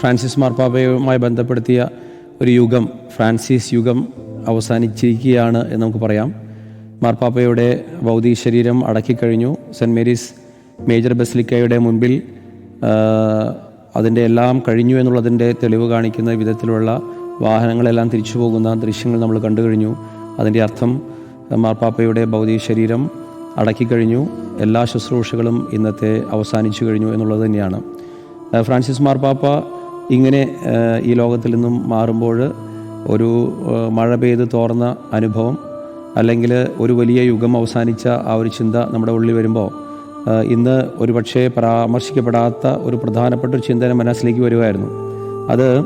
Francis മാർപ്പാപ്പയുമായി ബന്ധപ്പെടുത്തിയ ഒരു യുഗം Francis യുഗം അവസാനിച്ചിരിക്കുകയാണ് എന്ന് നമുക്ക് പറയാം. മാർപ്പാപ്പയുടെ ഭൗതിക ശരീരം അടക്കിക്കഴിഞ്ഞു. സെന്റ് മേരീസ് മേജർ ബസിലിക്കയുടെ മുൻപിൽ അതിന്റെ എല്ലാം കഴിഞ്ഞു എന്നുള്ളതിന്റെ തെളിവ് കാണിക്കുന്ന വിധത്തിലുള്ള വാഹനങ്ങളെല്ലാം തിരിച്ചു പോകുന്ന ദൃശ്യങ്ങൾ നമ്മൾ കണ്ടു കഴിഞ്ഞു. അതിന്റെ അർത്ഥം മാർപ്പാപ്പയുടെ ഭൗതിക ശരീരം അടക്കിക്കഴിഞ്ഞു. എല്ലാ ശുശ്രൂഷകളും ഇന്നത്തെ അവസാനിച്ചു കഴിഞ്ഞു എന്നുള്ളത് തന്നെയാണ്. ഫ്രാൻസിസ് മാർപ്പാപ്പ ഇങ്ങനെ ഈ ലോകത്തിൽ നിന്നും മാറുമ്പോൾ ഒരു മഴ പെയ്ത് തോർന്ന അനുഭവം അല്ലെങ്കിൽ ഒരു വലിയ യുഗം അവസാനിച്ച ആ ഒരു ചിന്ത നമ്മുടെ ഉള്ളിൽ വരുമ്പോൾ ഇന്ന് ഒരു പക്ഷേ പരാമർശിക്കപ്പെടാത്ത ഒരു പ്രധാനപ്പെട്ട ഒരു ചിന്തന മനസ്സിലേക്ക് വരുമായിരുന്നു അത്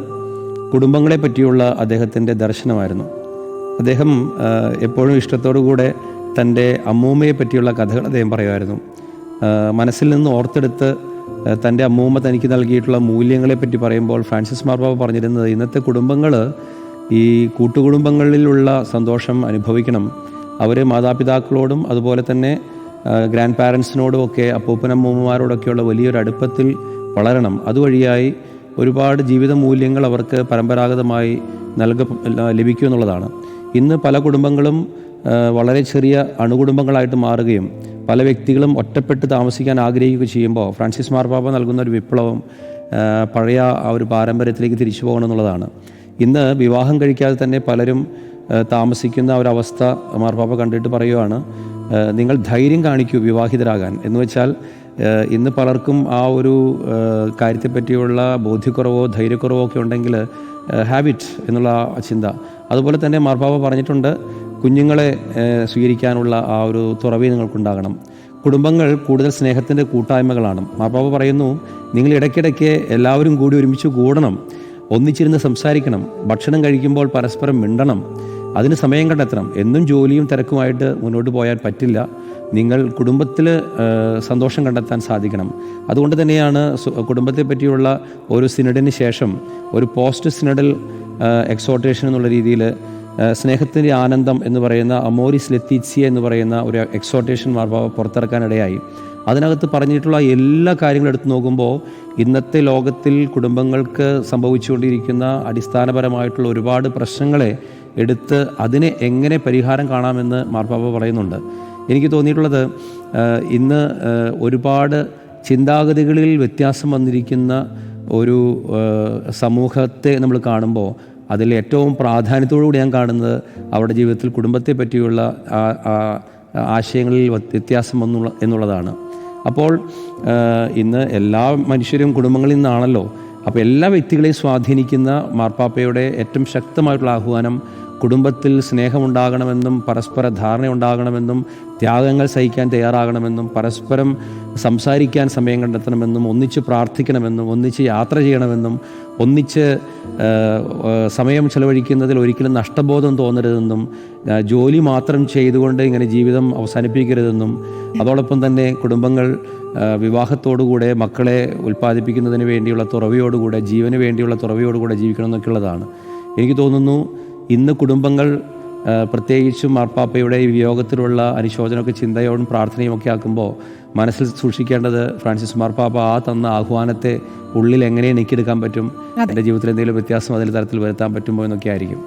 കുടുംബങ്ങളെ പറ്റിയുള്ള അദ്ദേഹത്തിന്റെ ദർശനമായിരുന്നു. അദ്ദേഹം എപ്പോഴും ഇഷ്ടത്തോടു കൂടെ തന്റെ അമ്മൂമ്മയെ പറ്റിയുള്ള കഥകൾ അദ്ദേഹം പറയുമായിരുന്നു. മനസ്സിൽ നിന്ന് ഓർത്തെടുത്ത് തന്റെ അമ്മൂമ്മ തനിക്ക് നൽകിയിട്ടുള്ള മൂല്യങ്ങളെ പറ്റി പറയുമ്പോൾ ഫ്രാൻസിസ് മാർബാബ പറഞ്ഞിരുന്നത് ഇന്നത്തെ കുടുംബങ്ങൾ ഈ കൂട്ടുകുടുംബങ്ങളിലുള്ള സന്തോഷം അനുഭവിക്കണം. അവർ മാതാപിതാക്കളോടും അതുപോലെ തന്നെ ഗ്രാൻഡ് പാരൻസിനോടും ഒക്കെ അപ്പൂപ്പനമ്മൂമ്മമാരോടൊക്കെയുള്ള വലിയൊരു അടുപ്പത്തിൽ വളരണം. അതുവഴിയായി ഒരുപാട് ജീവിത മൂല്യങ്ങൾ അവർക്ക് പരമ്പരാഗതമായി നൽക ലഭിക്കും എന്നുള്ളതാണ്. ഇന്ന് പല കുടുംബങ്ങളും വളരെ ചെറിയ അണുകുടുംബങ്ങളായിട്ട് മാറുകയും പല വ്യക്തികളും ഒറ്റപ്പെട്ട് താമസിക്കാൻ ആഗ്രഹിക്കുക ചെയ്യുമ്പോൾ ഫ്രാൻസിസ് മാർപാപ്പ നൽകുന്ന ഒരു വിപ്ലവം പഴയ ആ ഒരു പാരമ്പര്യത്തിലേക്ക് തിരിച്ചു പോകണം എന്നുള്ളതാണ്. ഇന്ന് വിവാഹം കഴിക്കാതെ തന്നെ പലരും താമസിക്കുന്ന ഒരവസ്ഥ മാർപ്പാപ്പ കണ്ടിട്ട് പറയുവാണ് നിങ്ങൾ ധൈര്യം കാണിക്കൂ വിവാഹിതരാകാൻ. എന്ന് വെച്ചാൽ ഇന്ന് പലർക്കും ആ ഒരു കാര്യത്തെപ്പറ്റിയുള്ള ബോധ്യക്കുറവോ ധൈര്യക്കുറവോ ഒക്കെ ഉണ്ടെങ്കിൽ ഹാബിറ്റ് എന്നുള്ള ചിന്ത. അതുപോലെ തന്നെ മാർപ്പാപ്പ പറഞ്ഞിട്ടുണ്ട് കുഞ്ഞുങ്ങളെ സ്വീകരിക്കാനുള്ള ആ ഒരു തുറവി നിങ്ങൾക്കുണ്ടാകണം. കുടുംബങ്ങൾ കൂടുതൽ സ്നേഹത്തിന്റെ കൂട്ടായ്മകളാണ്. മാപ്പാപ്പ പറയുന്നു നിങ്ങൾ ഇടയ്ക്കിടയ്ക്ക് എല്ലാവരും കൂടി ഒരുമിച്ച് കൂടണം ഒന്നിച്ചിരുന്ന് സംസാരിക്കണം ഭക്ഷണം കഴിക്കുമ്പോൾ പരസ്പരം മിണ്ടണം അതിന് സമയം കണ്ടെത്തണം. എന്നും ജോലിയും തിരക്കുമായിട്ട് മുന്നോട്ട് പോയാൽ പറ്റില്ല. നിങ്ങൾ കുടുംബത്തിൽ സന്തോഷം കണ്ടെത്താൻ സാധിക്കണം. അതുകൊണ്ട് തന്നെയാണ് കുടുംബത്തെ പറ്റിയുള്ള ഒരു സിനഡിന് ശേഷം ഒരു പോസ്റ്റ് സിനഡൽ എക്സോട്ടേഷൻ എന്നുള്ള രീതിയിൽ സ്നേഹത്തിന്റെ ആനന്ദം എന്ന് പറയുന്ന അമോരിസ് ലെത്തീറ്റ്സിയ എന്ന് പറയുന്ന ഒരു എക്സോട്ടേഷൻ മാർബാവ പുറത്തിറക്കാനിടയായി. അതിനകത്ത് പറഞ്ഞിട്ടുള്ള എല്ലാ കാര്യങ്ങളും എടുത്തു നോക്കുമ്പോൾ ഇന്നത്തെ ലോകത്തിൽ കുടുംബങ്ങൾക്ക് സംഭവിച്ചുകൊണ്ടിരിക്കുന്ന അടിസ്ഥാനപരമായിട്ടുള്ള ഒരുപാട് പ്രശ്നങ്ങളെ എടുത്ത് അതിനെ എങ്ങനെ പരിഹാരം കാണാമെന്ന് മാർപ്പാപ്പ പറയുന്നുണ്ട്. എനിക്ക് തോന്നിയിട്ടുള്ളത് ഇന്ന് ഒരുപാട് ചിന്താഗതികളിൽ വ്യത്യാസം വന്നിരിക്കുന്ന ഒരു സമൂഹത്തെ നമ്മൾ കാണുമ്പോൾ അതിൽ ഏറ്റവും പ്രാധാന്യത്തോടുകൂടി ഞാൻ കാണുന്നത് അവരുടെ ജീവിതത്തിൽ കുടുംബത്തെ പറ്റിയുള്ള ആശയങ്ങളിൽ വ്യത്യാസം വന്നുള്ള എന്നുള്ളതാണ്. അപ്പോൾ ഇന്ന് എല്ലാ മനുഷ്യരും കുടുംബങ്ങളിൽ നിന്നാണല്ലോ. അപ്പോൾ എല്ലാ വ്യക്തികളെയും സ്വാധീനിക്കുന്ന മാർപ്പാപ്പയുടെ ഏറ്റവും ശക്തമായിട്ടുള്ള ആഹ്വാനം കുടുംബത്തിൽ സ്നേഹമുണ്ടാകണമെന്നും പരസ്പര ധാരണയുണ്ടാകണമെന്നും ത്യാഗങ്ങൾ സഹിക്കാൻ തയ്യാറാകണമെന്നും പരസ്പരം സംസാരിക്കാൻ സമയം കണ്ടെത്തണമെന്നും ഒന്നിച്ച് പ്രാർത്ഥിക്കണമെന്നും ഒന്നിച്ച് യാത്ര ചെയ്യണമെന്നും ഒന്നിച്ച് സമയം ചെലവഴിക്കുന്നതിൽ ഒരിക്കലും നഷ്ടബോധം തോന്നരുതെന്നും ജോലി മാത്രം ചെയ്തുകൊണ്ട് ഇങ്ങനെ ജീവിതം അവസാനിപ്പിക്കരുതെന്നും അതോടൊപ്പം തന്നെ കുടുംബങ്ങൾ വിവാഹത്തോടുകൂടെ മക്കളെ ഉൽപ്പാദിപ്പിക്കുന്നതിന് വേണ്ടിയുള്ള തുറവിയോടുകൂടെ ജീവന് വേണ്ടിയുള്ള തുറവിയോടുകൂടെ ജീവിക്കണം എന്നൊക്കെയുള്ളതാണ് എനിക്ക് തോന്നുന്നു ഇന്ന് കുടുംബങ്ങൾ പ്രത്യേകിച്ചും മാർപ്പാപ്പയുടെ ഈ വിയോഗത്തിലുള്ള അനുശോചനമൊക്കെ ചിന്തയോടും പ്രാർത്ഥനയും ഒക്കെ ആക്കുമ്പോൾ മനസ്സിൽ സൂക്ഷിക്കേണ്ടത് ഫ്രാൻസിസ് മാർപ്പാപ്പ ആ തന്ന ആഹ്വാനത്തെ ഉള്ളിൽ എങ്ങനെ എനിക്കെടുക്കാൻ പറ്റും എന്റെ ജീവിതത്തിൽ എന്തെങ്കിലും വ്യത്യാസം അതിന്റെ തരത്തിൽ വരുത്താൻ പറ്റുമോ എന്നൊക്കെ ആയിരിക്കും.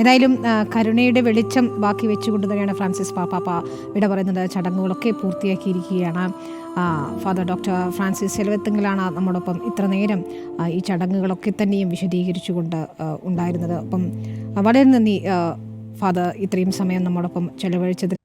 ഏതായാലും കരുണയുടെ വെളിച്ചം ബാക്കി വെച്ചുകൊണ്ട് തന്നെയാണ് ഫ്രാൻസിസ് പാപ്പാപ്പ ഇവിടെ പറയുന്നത്. ചടങ്ങുകളൊക്കെ പൂർത്തിയാക്കിയിരിക്കുകയാണ്. ഫാദർ ഡോക്ടർ ഫ്രാൻസിസ് ചെലവത്തുങ്കലാണ് നമ്മോടൊപ്പം ഇത്ര നേരം ഈ ചടങ്ങുകളൊക്കെ തന്നെയും വിശദീകരിച്ചുകൊണ്ട് ഉണ്ടായിരുന്നത്. അപ്പം വളരെ നന്ദി ഫാദർ ഇത്രയും സമയം നമ്മോടൊപ്പം ചെലവഴിച്ചത്